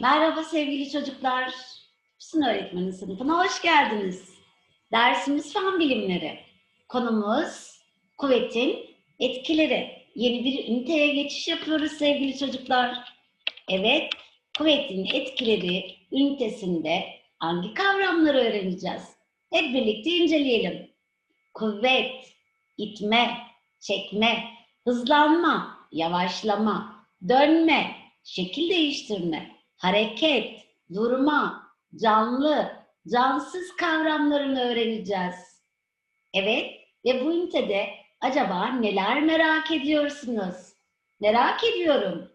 Merhaba sevgili çocuklar. Füsun öğretmenin sınıfına hoş geldiniz. Dersimiz fen bilimleri. Konumuz kuvvetin etkileri. Yeni bir üniteye geçiş yapıyoruz sevgili çocuklar. Evet, kuvvetin etkileri ünitesinde hangi kavramları öğreneceğiz? Hep birlikte inceleyelim. Kuvvet, itme, çekme, hızlanma, yavaşlama, dönme, şekil değiştirme, hareket, durma, canlı, cansız kavramlarını öğreneceğiz. Evet ve bu ünitede acaba neler merak ediyorsunuz? Merak ediyorum.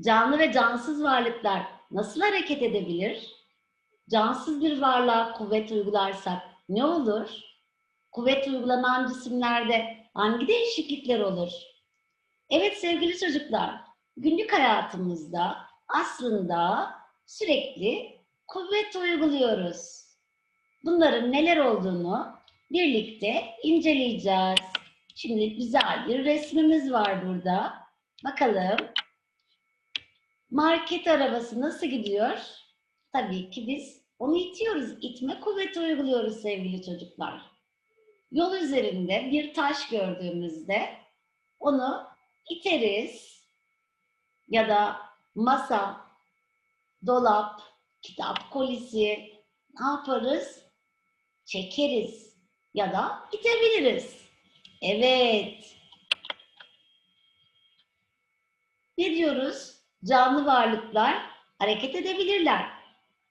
Canlı ve cansız varlıklar nasıl hareket edebilir? Cansız bir varlığa kuvvet uygularsak ne olur? Kuvvet uygulanan cisimlerde hangi değişiklikler olur? Evet sevgili çocuklar, günlük hayatımızda aslında sürekli kuvvet uyguluyoruz. Bunların neler olduğunu birlikte inceleyeceğiz. Şimdi güzel bir resmimiz var burada. Bakalım market arabası nasıl gidiyor? Tabii ki biz onu itiyoruz. İtme kuvveti uyguluyoruz sevgili çocuklar. Yol üzerinde bir taş gördüğümüzde onu iteriz ya da masa, dolap, kitap kolisi ne yaparız? Çekeriz ya da itebiliriz. Evet. Ne diyoruz? Canlı varlıklar hareket edebilirler.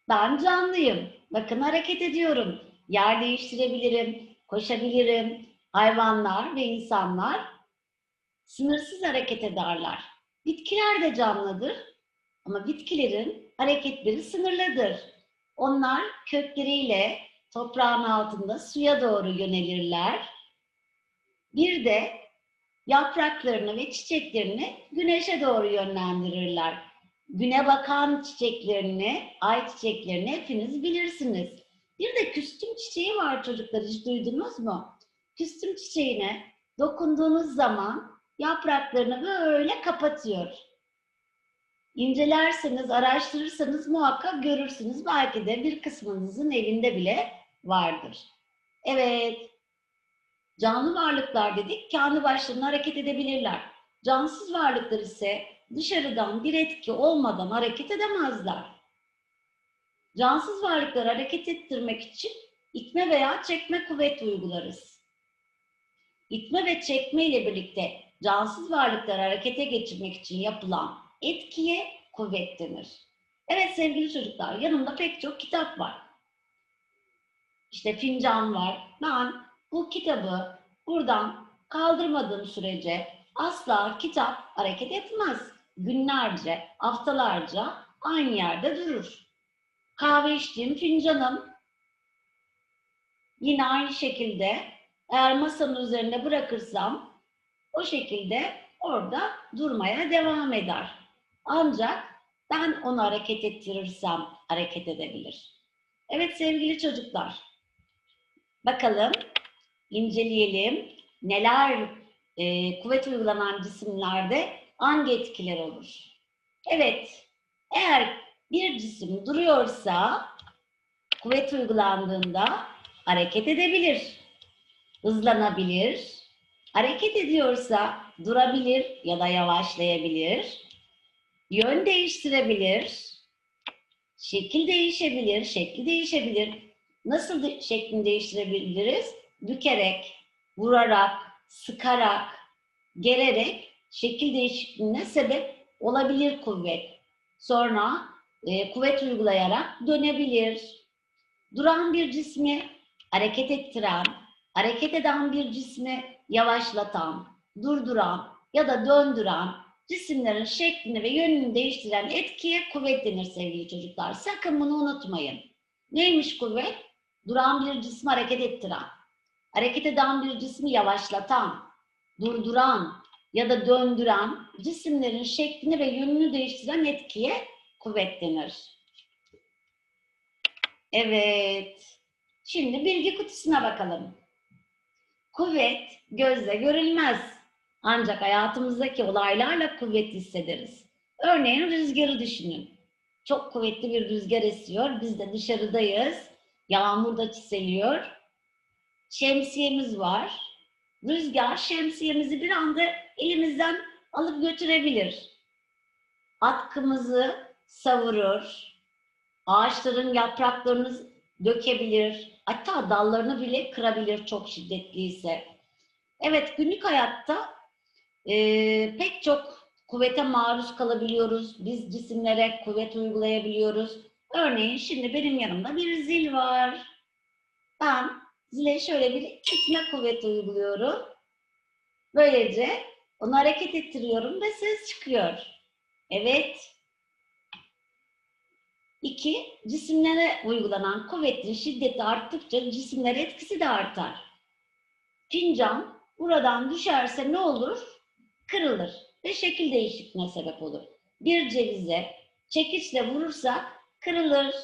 Ben canlıyım. Bakın hareket ediyorum. Yer değiştirebilirim, koşabilirim. Hayvanlar ve insanlar sınırsız hareket ederler. Bitkiler de canlıdır ama bitkilerin hareketleri sınırlıdır. Onlar kökleriyle toprağın altında suya doğru yönelirler. Bir de yapraklarını ve çiçeklerini güneşe doğru yönlendirirler. Güne bakan çiçeklerini, ay çiçeklerini hepiniz bilirsiniz. Bir de küstüm çiçeği var çocuklar hiç duydunuz mu? Küstüm çiçeğine dokunduğunuz zaman yapraklarını böyle kapatıyor. İncelerseniz, araştırırsanız muhakkak görürsünüz. Belki de bir kısmınızın evinde bile vardır. Evet, canlı varlıklar dedik, kendi başlarına hareket edebilirler. Cansız varlıklar ise dışarıdan bir etki olmadan hareket edemezler. Cansız varlıkları hareket ettirmek için itme veya çekme kuvvet uygularız. İtme ve çekme ile birlikte cansız varlıkları harekete geçirmek için yapılan etkiye kuvvet denir. Evet sevgili çocuklar, yanımda pek çok kitap var. İşte fincan var. Ben bu kitabı buradan kaldırmadığım sürece asla kitap hareket etmez. Günlerce, haftalarca aynı yerde durur. Kahve içtiğim fincanım yine aynı şekilde eğer masanın üzerine bırakırsam o şekilde orada durmaya devam eder. Ancak ben onu hareket ettirirsem hareket edebilir. Evet sevgili çocuklar. Bakalım, inceleyelim. Neler e, kuvvet uygulanan cisimlerde hangi etkiler olur? Evet, eğer bir cisim duruyorsa kuvvet uygulandığında hareket edebilir, hızlanabilir, hareket ediyorsa durabilir ya da yavaşlayabilir, yön değiştirebilir, şekil değişebilir, şekli değişebilir. Nasıl de şeklini değiştirebiliriz? Bükerek, vurarak, sıkarak, gererek şekil değişikliğine sebep olabilir kuvvet. Sonra e, kuvvet uygulayarak dönebilir. Duran bir cismi hareket ettiren, hareket eden bir cismi yavaşlatan, durduran ya da döndüren cisimlerin şeklini ve yönünü değiştiren etkiye kuvvet denir sevgili çocuklar. Sakın bunu unutmayın. Neymiş kuvvet? Duran bir cismi hareket ettiren, hareket eden bir cismi yavaşlatan, durduran ya da döndüren cisimlerin şeklini ve yönünü değiştiren etkiye kuvvet denir. Evet. Şimdi bilgi kutusuna bakalım. Kuvvet gözle görülmez. Ancak hayatımızdaki olaylarla kuvvet hissederiz. Örneğin rüzgarı düşünün. Çok kuvvetli bir rüzgar esiyor. Biz de dışarıdayız. Yağmur da çiseliyor. Şemsiyemiz var. Rüzgar şemsiyemizi bir anda elimizden alıp götürebilir. Atkımızı savurur. Ağaçların yapraklarını dökebilir. Hatta dallarını bile kırabilir çok şiddetliyse. Evet günlük hayatta e, pek çok kuvvete maruz kalabiliyoruz. Biz cisimlere kuvvet uygulayabiliyoruz. Örneğin şimdi benim yanımda bir zil var. Ben zile şöyle bir itme kuvveti uyguluyorum. Böylece onu hareket ettiriyorum ve ses çıkıyor. Evet. İki, cisimlere uygulanan kuvvetin şiddeti arttıkça cisimlere etkisi de artar. Fincan buradan düşerse ne olur? Kırılır ve şekil değişikliğine sebep olur. Bir cevize çekiçle vurursa kırılır.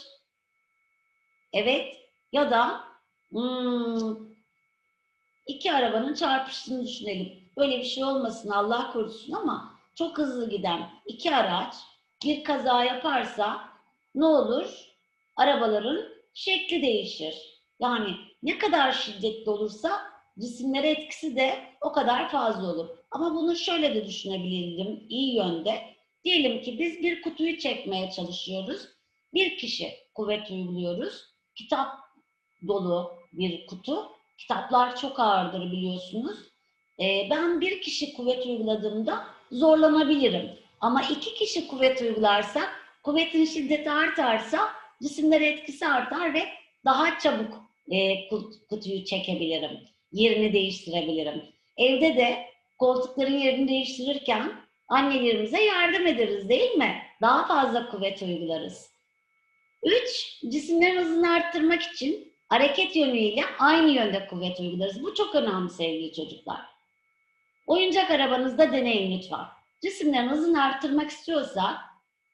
Evet ya da hmm, iki arabanın çarpıştığını düşünelim. Böyle bir şey olmasın Allah korusun ama çok hızlı giden iki araç bir kaza yaparsa ne olur? Arabaların şekli değişir. Yani ne kadar şiddetli olursa cisimlere etkisi de o kadar fazla olur. Ama bunu şöyle de düşünebilirim iyi yönde. Diyelim ki biz bir kutuyu çekmeye çalışıyoruz. Bir kişi kuvvet uyguluyoruz. Kitap dolu bir kutu. Kitaplar çok ağırdır biliyorsunuz. Ee, ben bir kişi kuvvet uyguladığımda zorlanabilirim. Ama iki kişi kuvvet uygularsak kuvvetin şiddeti artarsa cisimlere etkisi artar ve daha çabuk e, kutuyu çekebilirim. Yerini değiştirebilirim. Evde de koltukların yerini değiştirirken annelerimize yardım ederiz değil mi? Daha fazla kuvvet uygularız. Üç, cisimlerin hızını arttırmak için hareket yönüyle aynı yönde kuvvet uygularız. Bu çok önemli sevgili çocuklar. Oyuncak arabanızda deneyin lütfen. Cisimlerin hızını arttırmak istiyorsak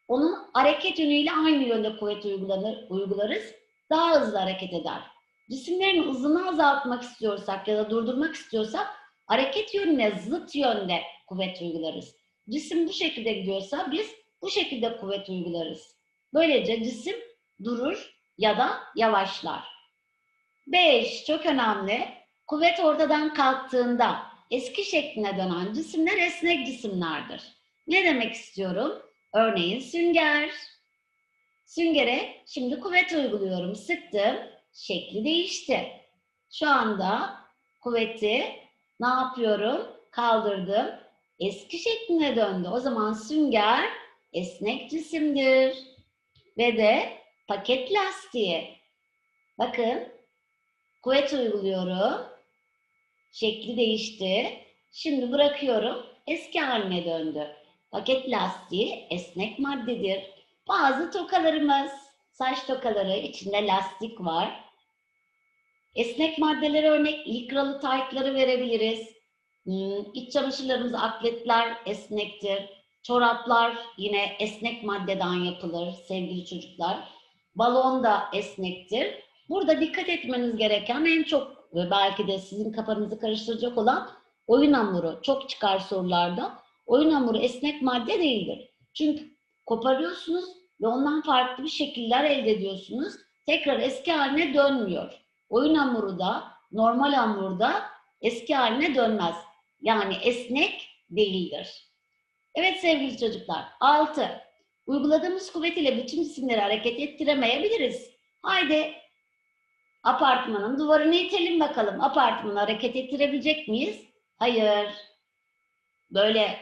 onun hareket yönüyle aynı yönde kuvvet uygularız. Daha hızlı hareket eder. Cisimlerin hızını azaltmak istiyorsak ya da durdurmak istiyorsak hareket yönüne zıt yönde kuvvet uygularız. Cisim bu şekilde gidiyorsa biz bu şekilde kuvvet uygularız. Böylece cisim durur ya da yavaşlar. 5. Çok önemli. Kuvvet ortadan kalktığında eski şekline dönen cisimler esnek cisimlerdir. Ne demek istiyorum? Örneğin sünger. Süngere şimdi kuvvet uyguluyorum. Sıktım. Şekli değişti. Şu anda kuvveti ne yapıyorum? Kaldırdım. Eski şekline döndü. O zaman sünger esnek cisimdir. Ve de paket lastiği. Bakın kuvvet uyguluyorum. Şekli değişti. Şimdi bırakıyorum. Eski haline döndü. Paket lastiği esnek maddedir. Bazı tokalarımız, saç tokaları içinde lastik var. Esnek maddelere örnek likralı taytları verebiliriz. Hmm, iç çamaşırlarımız, atletler esnektir. Çoraplar yine esnek maddeden yapılır sevgili çocuklar. Balon da esnektir. Burada dikkat etmeniz gereken en çok ve belki de sizin kafanızı karıştıracak olan oyun hamuru. Çok çıkar sorularda. Oyun hamuru esnek madde değildir. Çünkü koparıyorsunuz ve ondan farklı bir şekiller elde ediyorsunuz. Tekrar eski haline dönmüyor. Oyun hamuru da normal hamurda eski haline dönmez. Yani esnek değildir. Evet sevgili çocuklar. 6. Uyguladığımız kuvvet ile bütün cisimleri hareket ettiremeyebiliriz. Haydi apartmanın duvarını itelim bakalım. Apartmanı hareket ettirebilecek miyiz? Hayır. Böyle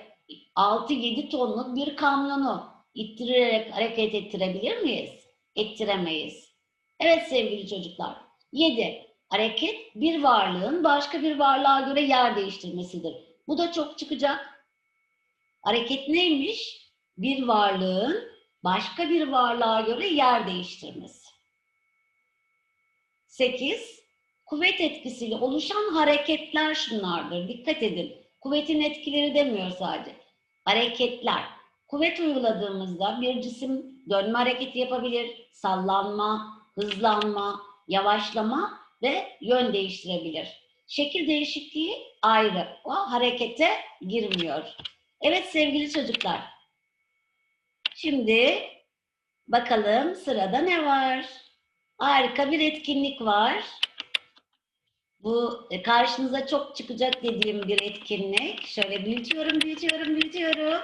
6-7 tonluk bir kamyonu ittirerek hareket ettirebilir miyiz? Ettiremeyiz. Evet sevgili çocuklar. 7. Hareket bir varlığın başka bir varlığa göre yer değiştirmesidir. Bu da çok çıkacak. Hareket neymiş? Bir varlığın başka bir varlığa göre yer değiştirmesi. 8. Kuvvet etkisiyle oluşan hareketler şunlardır. Dikkat edin. Kuvvetin etkileri demiyor sadece. Hareketler. Kuvvet uyguladığımızda bir cisim dönme hareketi yapabilir, sallanma, hızlanma, yavaşlama ve yön değiştirebilir. Şekil değişikliği ayrı. O harekete girmiyor. Evet sevgili çocuklar. Şimdi Bakalım sırada ne var? Harika bir etkinlik var. Bu e, karşınıza çok çıkacak dediğim bir etkinlik. Şöyle büyütüyorum, büyütüyorum, büyütüyorum.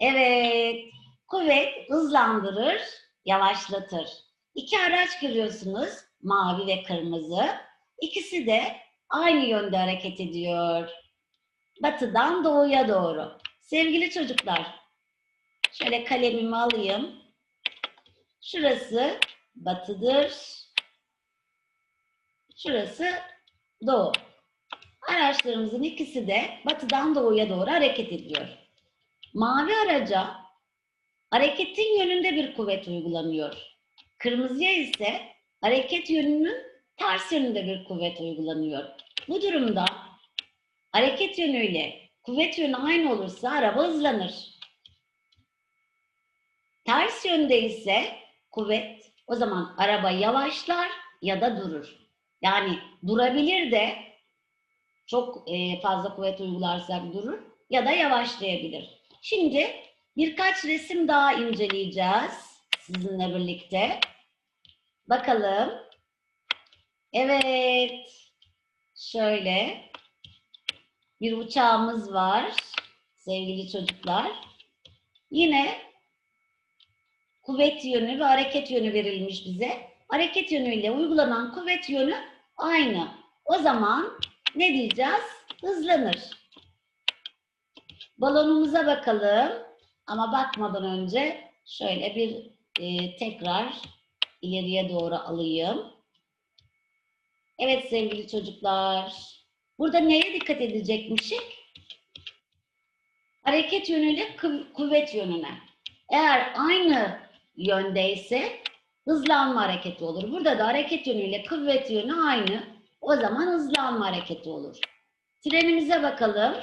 Evet. Kuvvet hızlandırır, yavaşlatır. İki araç görüyorsunuz. Mavi ve kırmızı. İkisi de aynı yönde hareket ediyor. Batıdan doğuya doğru. Sevgili çocuklar, şöyle kalemimi alayım. Şurası batıdır. Şurası doğu. Araçlarımızın ikisi de batıdan doğuya doğru hareket ediyor. Mavi araca hareketin yönünde bir kuvvet uygulanıyor. Kırmızıya ise hareket yönünün ters yönünde bir kuvvet uygulanıyor. Bu durumda hareket yönüyle kuvvet yönü aynı olursa araba hızlanır. Ters yönde ise kuvvet o zaman araba yavaşlar ya da durur. Yani durabilir de çok e, fazla kuvvet uygularsak durur ya da yavaşlayabilir. Şimdi birkaç resim daha inceleyeceğiz sizinle birlikte. Bakalım. Evet. Şöyle bir uçağımız var sevgili çocuklar. Yine kuvvet yönü ve hareket yönü verilmiş bize. Hareket yönüyle uygulanan kuvvet yönü aynı. O zaman ne diyeceğiz? Hızlanır. Balonumuza bakalım. Ama bakmadan önce şöyle bir e, tekrar ileriye doğru alayım. Evet sevgili çocuklar. Burada neye dikkat edilecekmişik? Hareket yönüyle kuvvet yönüne. Eğer aynı yöndeyse hızlanma hareketi olur. Burada da hareket yönüyle kuvvet yönü aynı. O zaman hızlanma hareketi olur. Trenimize bakalım.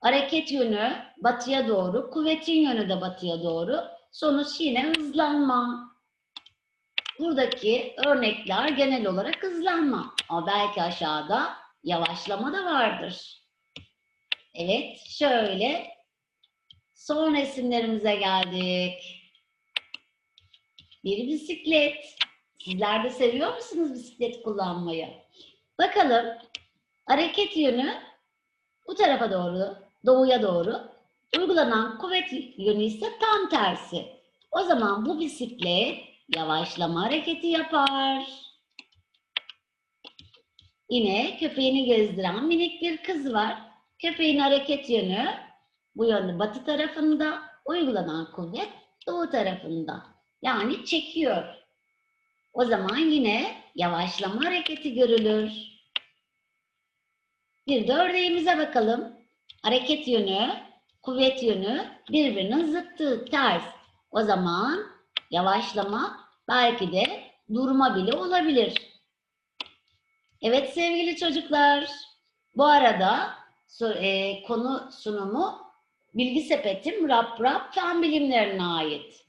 Hareket yönü batıya doğru, kuvvetin yönü de batıya doğru. Sonuç yine hızlanma. Buradaki örnekler genel olarak hızlanma. Ama belki aşağıda yavaşlama da vardır. Evet, şöyle son resimlerimize geldik. Bir bisiklet. Sizler de seviyor musunuz bisiklet kullanmayı? Bakalım hareket yönü bu tarafa doğru, doğuya doğru. Uygulanan kuvvet yönü ise tam tersi. O zaman bu bisiklet yavaşlama hareketi yapar. Yine köpeğini gezdiren minik bir kız var. Köpeğin hareket yönü bu yönde batı tarafında, uygulanan kuvvet doğu tarafında. Yani çekiyor. O zaman yine yavaşlama hareketi görülür. Bir de örneğimize bakalım. Hareket yönü, kuvvet yönü birbirinin zıttı, ters. O zaman yavaşlama belki de durma bile olabilir. Evet sevgili çocuklar, bu arada e, konu sunumu Bilgi Sepetim Rap Rap Fen Bilimlerine ait.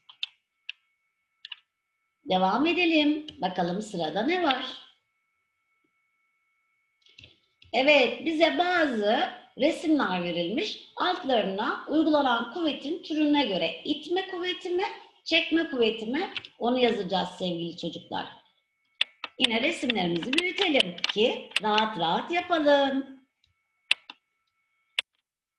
Devam edelim. Bakalım sırada ne var? Evet, bize bazı resimler verilmiş. Altlarına uygulanan kuvvetin türüne göre itme kuvveti mi, çekme kuvveti mi onu yazacağız sevgili çocuklar. Yine resimlerimizi büyütelim ki rahat rahat yapalım.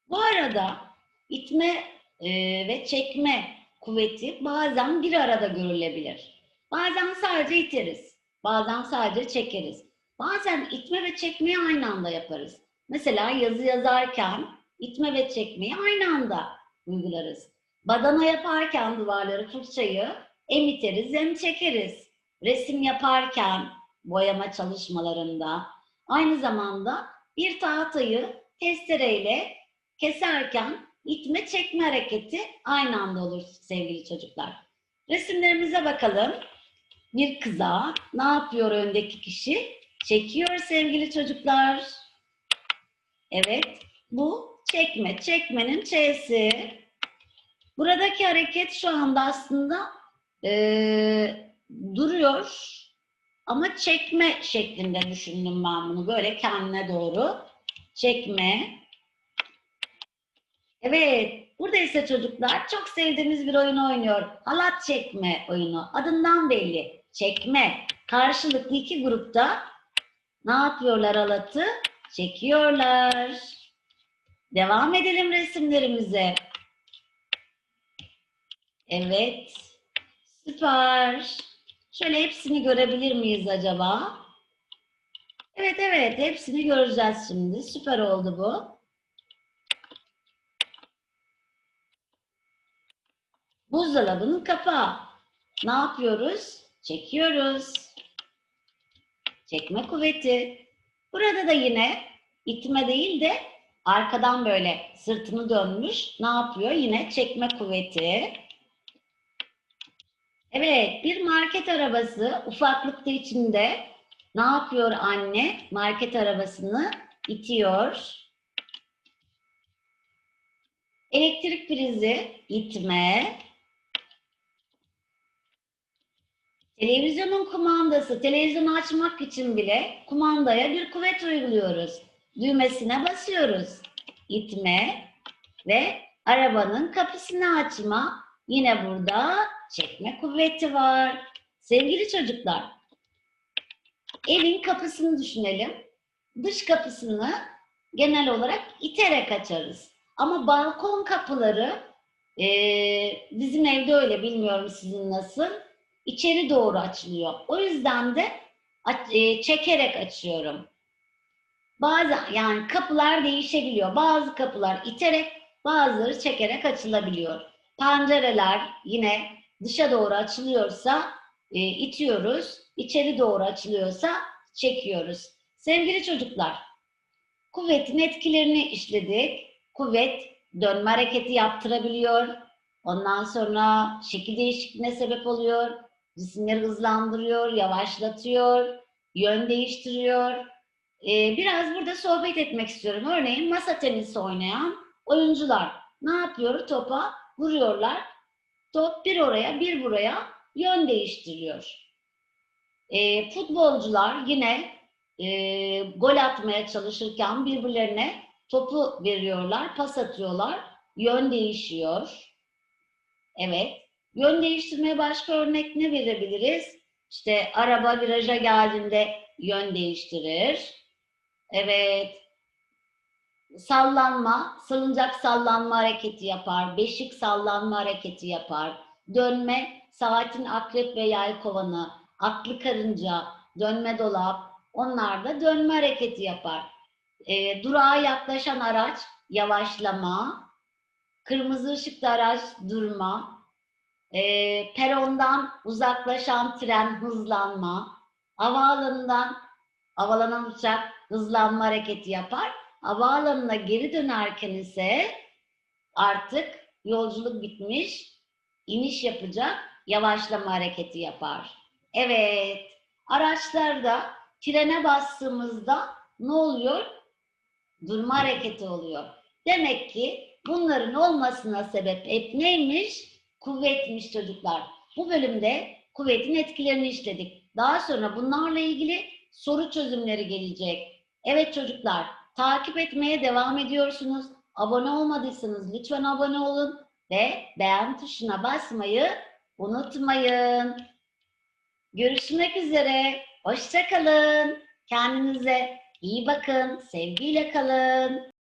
Bu arada itme e, ve çekme kuvveti bazen bir arada görülebilir. Bazen sadece iteriz, bazen sadece çekeriz. Bazen itme ve çekmeyi aynı anda yaparız. Mesela yazı yazarken itme ve çekmeyi aynı anda uygularız. Badana yaparken duvarları fırçayı hem iteriz hem çekeriz. Resim yaparken boyama çalışmalarında aynı zamanda bir tahtayı testereyle keserken itme çekme hareketi aynı anda olur sevgili çocuklar. Resimlerimize bakalım. Bir kıza ne yapıyor öndeki kişi? Çekiyor sevgili çocuklar. Evet, bu çekme. Çekmenin ç'si. Buradaki hareket şu anda aslında eee, duruyor. Ama çekme şeklinde düşündüm ben bunu. Böyle kendine doğru çekme. Evet, Burada ise çocuklar çok sevdiğimiz bir oyun oynuyor. Halat çekme oyunu. Adından belli. Çekme. Karşılıklı iki grupta ne yapıyorlar halatı? Çekiyorlar. Devam edelim resimlerimize. Evet. Süper. Şöyle hepsini görebilir miyiz acaba? Evet evet hepsini göreceğiz şimdi. Süper oldu bu. Buzdolabının kapağı. Ne yapıyoruz? Çekiyoruz. Çekme kuvveti. Burada da yine itme değil de arkadan böyle sırtını dönmüş. Ne yapıyor? Yine çekme kuvveti. Evet, bir market arabası ufaklıkta içinde ne yapıyor anne? Market arabasını itiyor. Elektrik prizi itme. Televizyonun kumandası, televizyonu açmak için bile kumandaya bir kuvvet uyguluyoruz. Düğmesine basıyoruz. İtme ve arabanın kapısını açma. Yine burada çekme kuvveti var. Sevgili çocuklar, evin kapısını düşünelim. Dış kapısını genel olarak iterek açarız. Ama balkon kapıları eee, bizim evde öyle bilmiyorum sizin nasıl içeri doğru açılıyor. O yüzden de e, çekerek açıyorum. Bazen yani kapılar değişebiliyor. Bazı kapılar iterek, bazıları çekerek açılabiliyor. Pencereler yine dışa doğru açılıyorsa e, itiyoruz, içeri doğru açılıyorsa çekiyoruz. Sevgili çocuklar, kuvvetin etkilerini işledik. Kuvvet dönme hareketi yaptırabiliyor. Ondan sonra şekil değişikliğine sebep oluyor. Cisimleri hızlandırıyor, yavaşlatıyor, yön değiştiriyor. Ee, biraz burada sohbet etmek istiyorum. Örneğin masa tenisi oynayan oyuncular ne yapıyor? Topa vuruyorlar. Top bir oraya bir buraya yön değiştiriyor. Ee, futbolcular yine e, gol atmaya çalışırken birbirlerine topu veriyorlar, pas atıyorlar. Yön değişiyor. Evet. Yön değiştirmeye başka örnek ne verebiliriz? İşte araba viraja geldiğinde yön değiştirir. Evet. Sallanma, salıncak sallanma hareketi yapar. Beşik sallanma hareketi yapar. Dönme, saatin akrep ve yelkovanı, aklı karınca, dönme dolap, onlar da dönme hareketi yapar. E, durağa yaklaşan araç yavaşlama, kırmızı ışıkta araç durma, e, perondan uzaklaşan tren hızlanma, havaalanından havalanan uçak hızlanma hareketi yapar. Havaalanına geri dönerken ise artık yolculuk bitmiş, iniş yapacak, yavaşlama hareketi yapar. Evet, araçlarda trene bastığımızda ne oluyor? Durma hareketi oluyor. Demek ki bunların olmasına sebep hep neymiş? Kuvvetmiş çocuklar. Bu bölümde kuvvetin etkilerini işledik. Daha sonra bunlarla ilgili soru çözümleri gelecek. Evet çocuklar, takip etmeye devam ediyorsunuz. Abone olmadıysanız lütfen abone olun ve beğen tuşuna basmayı unutmayın. Görüşmek üzere. Hoşça kalın. Kendinize iyi bakın. Sevgiyle kalın.